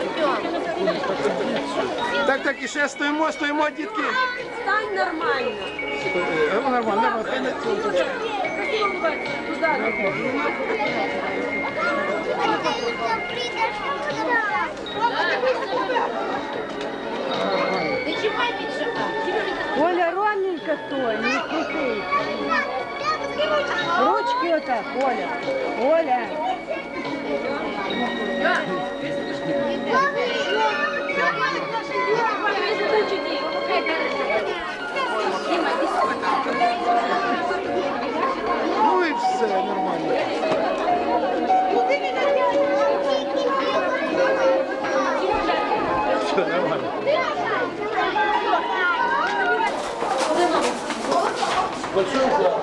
Артем, Так, так, і ще стоїмо, стоїмо, дітки. стань нормально. Е, Нормально, нормально, хай не цілочка. Не чіпай піджака. Оля, ровненько стой, не крути. Ручки отак, Оля. Оля. Большой за.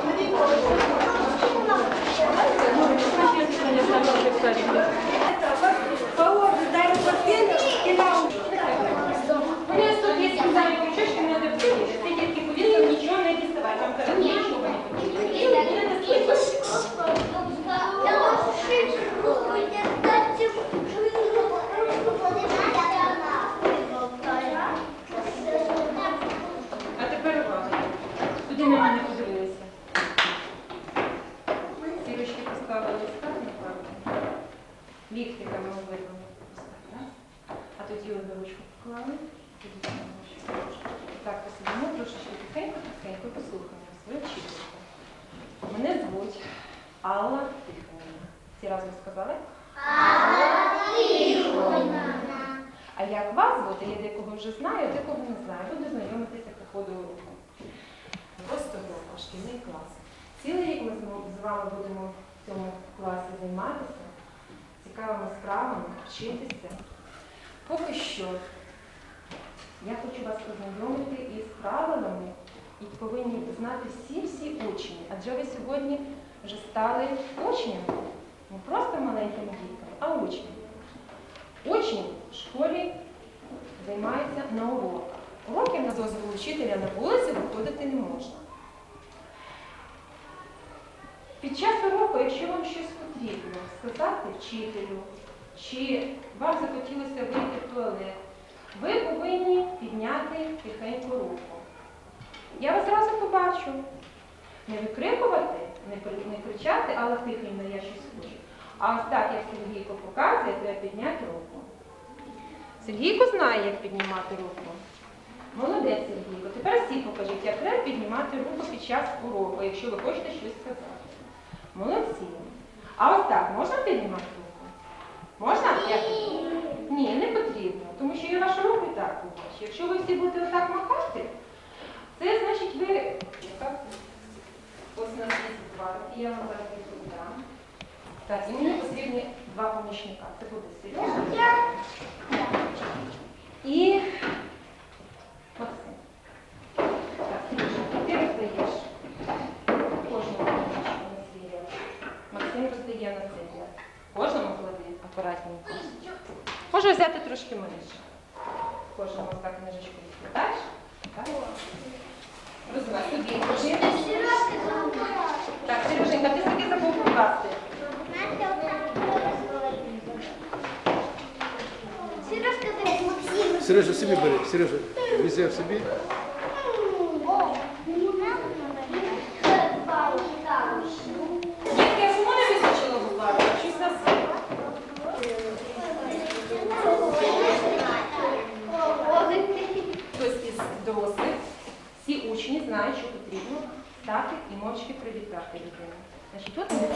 Вони тут є сказали, що ще не допустили. Ти тільки повісив, нічого не діставай. Там кажуть, нічого не потрібно. І не А тепер увага. Куди на мене подивилися? Ці ручки поставили так, направо. Ліктиками обидва. Ось так. А тоді одну ручку поклали, тоді другу ручку. Так, посидимо трошечки тихенько, тихенько послухаємо свою вчительку. Мене звуть Алла Тихоніна. Всі разом сказали? А як вас звати, я декого вже знаю, декого не знаю. Буду знайомитися по ходу уроку. Просто група, шкільний клас. Цілий рік ми з вами будемо в цьому класі займатися, цікавими справами, вчитися. Поки що я хочу вас познайомити із правилами, які повинні знати всі-всі учні. Адже ви сьогодні вже стали учнями, не просто маленькими дітками, а учнями. Учні в школі займаються на уроках. Уроків на дозволу вчителя на вулиці виходити не можна. Під час уроку, якщо вам щось потрібно сказати вчителю, чи вам захотілося вийти в туалет, ви повинні підняти тихеньку руку. Я вас зразу побачу. Не викрикувати, не, кричати, але тихенько я щось хочу. А ось так, як Сергійко показує, треба підняти руку. Сергійко знає, як піднімати руку. Молодець, Сергійко. Тепер всі покажіть, як треба піднімати руку під час уроку, якщо ви хочете щось сказати. Молодці. А ось так можна піднімати руку? Можна? Як? Ні, не потрібно, тому що я вашу руку і так побачу. Якщо ви всі будете отак махати, це значить ви. Ось у нас два, і я вам зараз їх дам. Так, і мені потрібні два помічника. Це буде Сережа і Максим. Так, Сережа, ти роздаєш кожному помічнику на свій ряд. Максим роздає на цей ряд. Кожному клади акуратненько. Може взяти трошки менше. Кожному ось так книжечку відкладаєш. Розвивай собі. Так, Сереженька, ти собі забув покласти. Сережа, собі бери. Сережа, візьми собі. ще привітати людину. Значить, тут ми...